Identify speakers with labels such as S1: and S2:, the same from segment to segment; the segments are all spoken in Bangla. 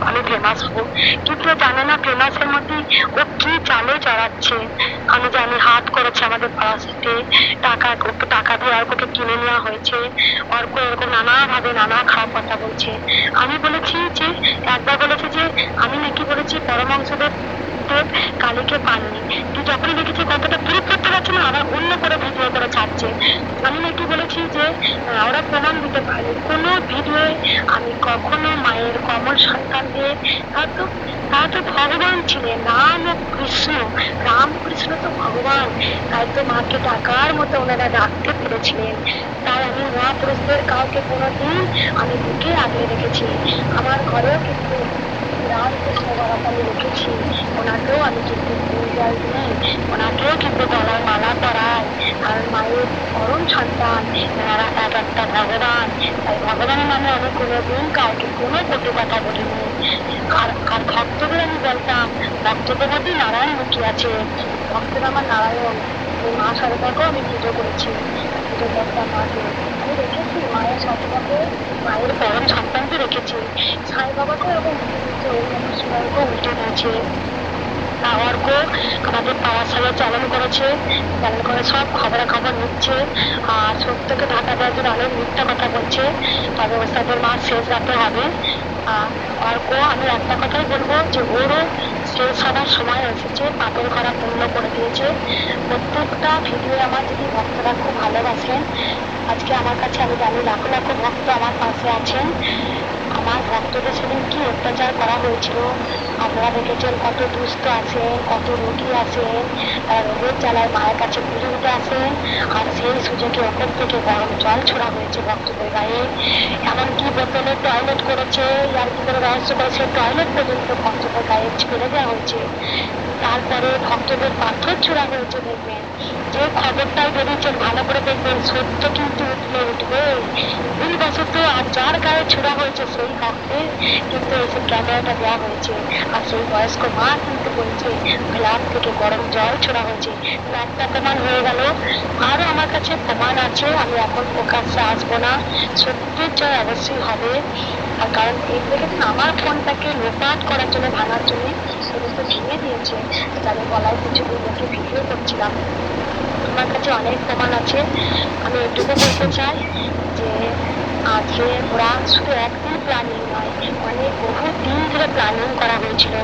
S1: আমি ফেমাস হব কিন্তু জানে না ফেমাসের মধ্যে ও কি চালে চড়াচ্ছে। আমি জানি হাত করেছে আমাদের পাড়ার টাকা ওকে টাকা দিয়ে অর্ককে কিনে নেওয়া হয়েছে। অর্ক এরকম নানাভাবে নানা খারাপ কথা বলছে। আমি বলেছি যে, একবার বলেছে যে, আমি পরমাংশদেব দেব কালীকে পাননি। তুই যখনই দেখেছি কতটা প্রুফ করতে পারছে না, আবার অন্য করে ভিডিও করে ছাড়ছে। আমি নাকি বলেছি যে ওরা প্রমাণ দিতে পারে। কোনো ভিডিও আমি কখনো মায়ের কমল সন্তানদের তার তো তারা তো ভগবান ছিলেন। রাম ও কৃষ্ণ। রাম কৃষ্ণ তো ভগবান। তাই তো মাকে ডাকার মতো ওনারা ডাকতে পেরেছিলেন। তাই আমি মহাপুরুষদের কাউকে কোনোদিন আমি বুকে আগলে রেখেছি। আমার ঘরেও কিন্তু রামকৃষ্ণ বাবাকে আমি রেখেছি ওনাকেও আমি কিন্তু পূজায় দিই ওনাকেও কিন্তু গলায় মালা পরাই কারণ মায়ের পরম সন্তান এনারা এক একটা ভগবান তাই ভগবানের নামে আমি কোনোদিন কাউকে কোনো কটু কথা বলিনি আর আর ভক্তদের আমি বলতাম ভক্তদের মধ্যে নারায়ণ মুখী আছে ভক্তরা আমার নারায়ণ এই মা সারদাকেও আমি পুজো করেছি। পুজো করতাম মাকে মায়ের সাথে মায়ের পরম সন্তানকে রেখেছি সাই বাবাকেও এরকম সুন্দরকে উল্টে দিয়েছে অর্ক আমাদের পাড়ার সাথে চ্যানেল করেছে চ্যানেল করে সব খবরাখবর নিচ্ছে আর সত্যকে ঢাকা দেওয়ার জন্য অনেক মিথ্যা কথা বলছে তবে ওস্তাদের মা শেষ রাতে হবে। আহ, অর্ক আমি একটা কথাই বলব যে ওরও শেষ হবার সময় এসেছে পাপের করা পূর্ণ করে দিয়েছে প্রত্যেকটা ভিডিও আমার যদি ভক্তরা খুব ভালোবাসেন, আজকে আমার কাছে আমি জানি লাখো লাখো ভক্ত আমার পাশে আছেন। আমার ভক্তদের সেদিন কি অত্যাচার করা হয়েছিল? আপনারা দেখেছেন কত দুস্থ আছেন কত রোগী আছেন তারা রোগের জ্বালায় মায়ের কাছে পুজো দিতে আসেন আর সেই সুযোগে ওপর থেকে গরম জল ছোড়া হয়েছে ভক্তদের গায়ে। এমনকি বোতলে টয়লেট করেছে আর কি করে রহস্য করে সেই টয়লেট পর্যন্ত ভক্তদের গায়ে ছেড়ে দেওয়া হয়েছে। তারপরে ভক্তদের পাথর ছোড়া হয়েছে দেখবেন। যে খবরটাই বেরিয়েছে ভালো করে দেখবেন, সত্য কিন্তু উঠলে উঠবে। ভুলবশত আর যার গায়ে ছোড়া হয়েছে সেই ভক্তের কিন্তু এসে ক্যামেরাটা দেওয়া হয়েছে, আর সেই বয়স্ক মা কিন্তু বলছে গ্লাস থেকে গরম জল ছোড়া হয়েছে। একটা প্রমাণ হয়ে গেল। আরও আমার কাছে প্রমাণ আছে, আমি এখন প্রকাশ্যে আসব না। সত্যের জয় অবশ্যই হবে। আর কারণ এই দেখেছেন আমার ফোনটাকে লোপাট করার জন্য ভাঙার জন্য সমস্ত ভেঙে দিয়েছে। তাদের গলায় কিছু লোকে ভিডিও করছিলাম। আমার কাছে অনেক প্রমাণ আছে। আমি এটুকু বলতে চাই যে আজকে ওরা শুধু একদিন প্ল্যানিং নয় অনেক বহু দিন ধরে প্ল্যানিং করা হয়েছিল।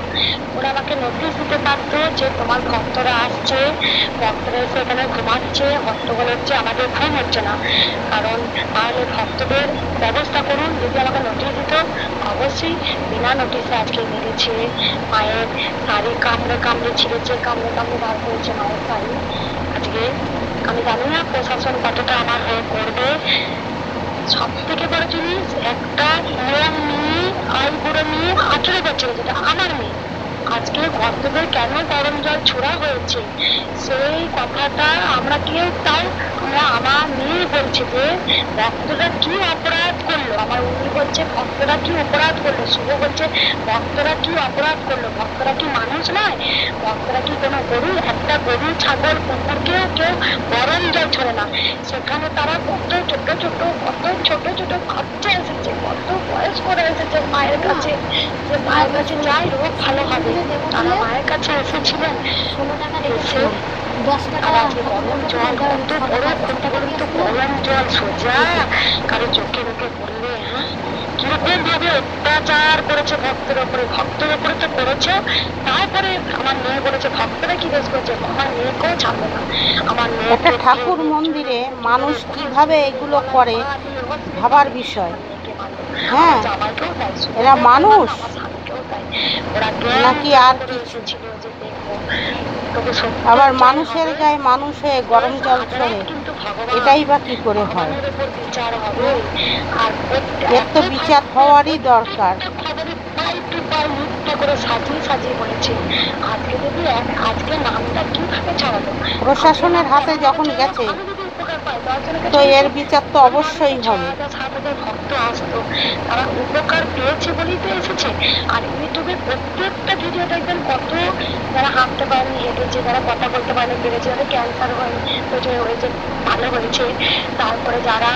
S1: ওরা আমাকে নোটিশ দিতে পারতো যে তোমার ভক্তরা আসছে, ভক্তরা এসে এখানে ঘুমাচ্ছে হট্টগোল হচ্ছে আমাদের ঘুম হচ্ছে না। কারণ তাহলে ভক্তদের ব্যবস্থা করুন, যদি আমাকে নোটিশ দিত, অবশ্যই বিনা নোটিশে আজকে মেরেছে। মায়ের শাড়ি কামড়ে কামড়ে ছিঁড়েছে, কামড়ে কামড়ে বার করেছে মায়ের শাড়ি। আজকে আমি জানি না প্রশাসন কতটা আমার হয়ে করবে সব থেকে বড় জিনিস একটা ইয়ং মেয়ে আইবুড়ো মেয়ে আঠেরো বছরের যেটা আমার মেয়ে ভক্তদের কেন গরম জল ছোড়া হয়েছে, সেই কথাটা আমরা কেউ তাও আমরা আমার মেয়ে বলছে যে, ভক্তরা কি অপরাধ করল? আমার উনি বলছে, ভক্তরা কি অপরাধ করল? শুভ বলছে, ভক্তরা কি অপরাধ করল? ভক্তরা কি মানুষ নয়? ভক্তরা কি কোনো গরু, একটা গরু, ছাগল, কুকুরকেও কেউ গরম জল ছড়ে না? সেখানে তারা কত ছোট ছোট, কত ছোট ছোট বাচ্চা এসেছে, কত বয়স করে এসেছে মায়ের কাছে। মায়ের কাছে যাই রোগ ভালো হবে। তারা মায়ের কাছে এসেছিলেন। এসে গরম জল কত বড় কত বড় তো গরম জল সোজা কারও চোখে মুখে পড়লে হ্যাঁ? কীরকম ভাবে অত্যাচার করেছে ভক্তের ওপরে ভক্তের ওপরে তো করেছে। তারপরে আমার মেয়ে বলেছে ভক্তরা কি বেশ করেছে? আমার মেয়েকেও ছাড়বে না। আমার মেয়ে
S2: একটা ঠাকুর মন্দিরে মানুষ কীভাবে এগুলো করে ভাবার বিষয়। হ্যাঁ এরা মানুষ। নাকি আর কিছু আবার মানুষের গায়ে মানুষ হয়ে গরম জল ছড়ে, এটাই বা কি করে হয়? এর তো বিচার হওয়ারই দরকার। প্রশাসনের হাতে যখন গেছে তো এর বিচার তো অবশ্যই হবে।
S1: ভক্ত আসতো তারা উপকার পেয়েছে বলেই তো এসেছে। আর ইউটিউবে প্রত্যেকটা ভিডিও দেখবেন কত যারা হাঁটতে পারেনি হেঁটেছে, যারা কথা বলতে পারেনি পেরেছে যাদের ক্যান্সার হয় হয়েছে হয়েছে, ভালো হয়েছে, তারপরে যারা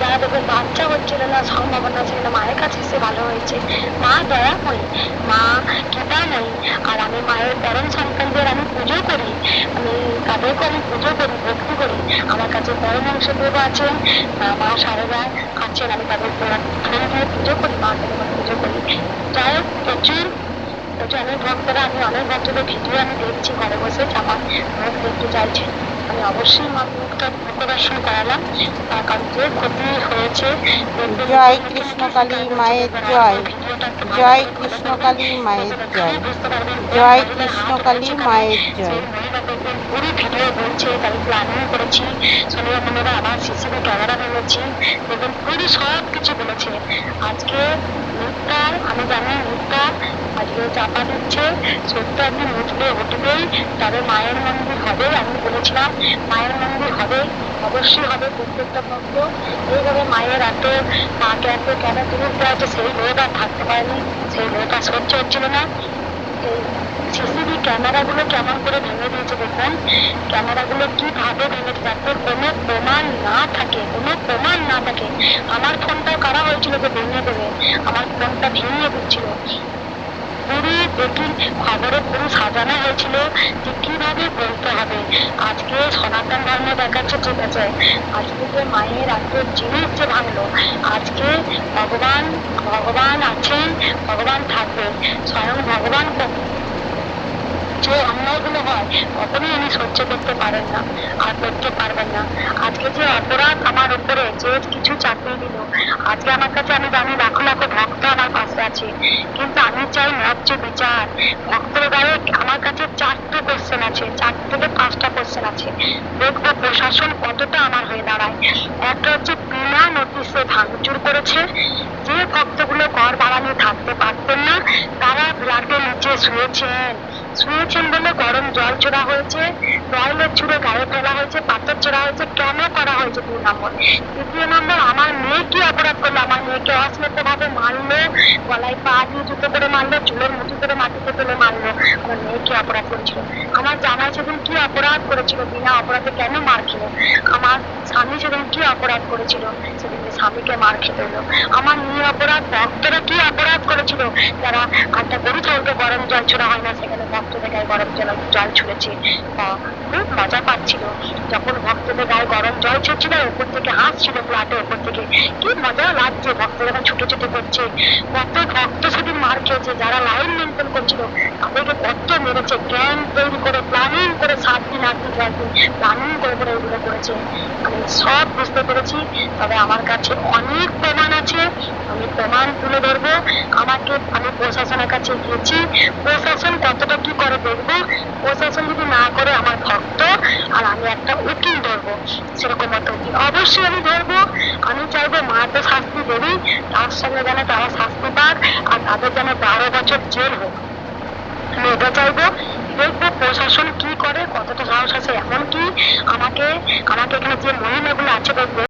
S1: যারা দেখবেন বাচ্চা হচ্ছিল না, সম্ভাবনা ছিল না। মায়ের কাছে এসে ভালো হয়েছে। মা দয়া দয়াময়ী মা কৃপাময়ী আর আমি মায়ের পরম সন্তানদের আমি পুজো করি, আমি তাদেরকে আমি পুজো করি, ভক্তি করি। আমার কাছে পরমাংশ দেব আছেন, মা সারদা আছেন, আমি তাদের ফুল দিয়ে পুজো করি, মা পুজো করি। যাই হোক, প্রচুর প্রচুর অনেক ভক্তরা, আমি অনেক ভক্তদের ভিডিও আমি দেখছি, ঘরে বসে আমার মুখ দেখতে চাইছে। আমি অবশ্যই মা মুখটা মুখ দর্শন করালাম কারণ যে ক্ষতি হয়েছে
S2: জয়
S1: দেখতে
S2: কৃষ্ণকালী মায়ের জয়। জয় কৃষ্ণকালী মায়ের জয়। জয় কৃষ্ণকালী মায়ের জয়।
S1: পুরো ভিডিও বলছে তাই প্ল্যানিং করেছি। সোনিয়া মন্দিরে আবার সিসিটিভি ক্যামেরা এনেছি দেখবেন পুরো সব কিছু বলেছে। আজকে মিথ্যার আমি জানি মিথ্যা আজকে চাপা দিচ্ছে সত্য আপনি উঠবে উঠবেই। তবে মায়ের মন্দির হবে, আমি বলেছিলাম, মায়ের মন্দির হবে। অবশ্যই হবে প্রত্যেকটা ভক্ত। এইভাবে মায়ের এত, মাকে এত কেন দেওয়া হচ্ছে, সেই লোক আর থাকতে পারেনি। সেই লোক আর সহ্য হচ্ছিল না। এই সিসিটিভি ক্যামেরাগুলো কেমন করে ভেঙে দিয়েছে দেখুন। ক্যামেরাগুলো কীভাবে ভেঙেছে যাতে কোনো প্রমাণ না থাকে, কোনো প্রমাণ না থাকে। আমার ফোনটাও কারা হয়েছিল যে ভেঙে দেবে? আমার ফোনটা ভেঙে দিচ্ছিল পুরো দেখুন খবরে পুরো সাজানো হয়েছিল যে কীভাবে বলতে হবে। আজকে সনাতন ধর্ম দেখাচ্ছে, ঠিক আছে। আজকে যে মায়ের এত জিনিস যে ভাঙলো, আজকে ভগবান ভগবান আছেন, ভগবান থাকবেন স্বয়ং ভগবান যে অন্যায়গুলো হয়, কখনোই উনি সহ্য করতে পারেন না, আর করতে পারবেন না। আজকে যে অপরাধ আমার উপরে, যে কিছু চাপিয়ে দিল, আজকে আমার কাছে আমি জানি লাখো লাখো ভক্ত আমার পাশে আছে। কিন্তু আমি চাই ন্যায্য বিচার। ভক্তের গায়ে আমার কাছে চারটে কোশ্চেন আছে চার থেকে পাঁচটা কোশ্চেন আছে। দেখব প্রশাসন কতটা আমার হয়ে দাঁড়ায়। একটা হচ্ছে বিনা নোটিশে ভাঙচুর করেছে। যে ভক্তগুলো ঘর ভাড়া নিয়ে থাকতে পারতেন না, তারা ফ্ল্যাটের নিচে শুয়েছেন। বলে গরম জল ছোড়া হয়েছে টয়লেট ছুড়ে গায়ে ফেলা হয়েছে, পাথর ছোড়া হয়েছে কেন করা হয়েছে দুই নম্বর। তৃতীয় নম্বর, আমার মেয়ে কি অপরাধ করল? আমার মেয়েকে অশ্লীল ভাবে মারলো, গলায় পা দিয়ে জুতো করে মারলো, চুলের মুঠি করে মাটিতে ফেলে মারলো। আমার মেয়ে কি অপরাধ করেছিল? আমার জামাই সেদিন কি অপরাধ করেছিল? বিনা অপরাধে কেন মার খেলো? আমার স্বামী সেদিন কি অপরাধ করেছিল, সেদিন স্বামীকে মার খেতে হলো আমার মেয়ে অপরাধ, ভক্তরা কি অপরাধ করেছিল? যারা একটা গরু চলকে গরম জল ছোড়া হয় না, সেখানে ভক্তদের গায়ে গরম জল জল ছুঁড়েছে। তা খুব মজা পাচ্ছিল। যখন ভক্তদের গায়ে গরম জল ছুটছিল উপর থেকে হাসছিল ফ্ল্যাটের উপর থেকে। কি মজা লাগছে ভক্ত যখন ছুটে ছুটে করছে। কত ভক্ত সেদিন মার খেয়েছে, যারা লাইন মেনটেন করছিল, তাদেরকে কত মেরেছে। গ্যাং তৈরি করে প্ল্যানিং করে সাত দিন, আট দিন, দশ দিন প্ল্যানিং করে করে এগুলো করেছে। সব বুঝতে পেরেছি, তবে আমার কাছে অনেক প্রমাণ আছে। আমি প্রমাণ তুলে ধরবো। আমাকে আমি প্রশাসনের কাছে গিয়েছি। প্রশাসন কতটা কি করে দেখব? প্রশাসন যদি না করে আমার ভক্ত, আর আমি একটা উকিল ধরবো, সেরকম একটা উকিল অবশ্যই আমি ধরবো। আমি চাইব মা তো শাস্তি দেবেই, তার সঙ্গে যেন তারা শাস্তি পাক, আর তাদের যেন বারো বছর জেল হোক। আমি এটা চাইব দেখব প্রশাসন কি করে? কতটা সাহস আছে? এমনকি আমাকে আমাকে এখানে যে মহিলাগুলো আছে দেখবে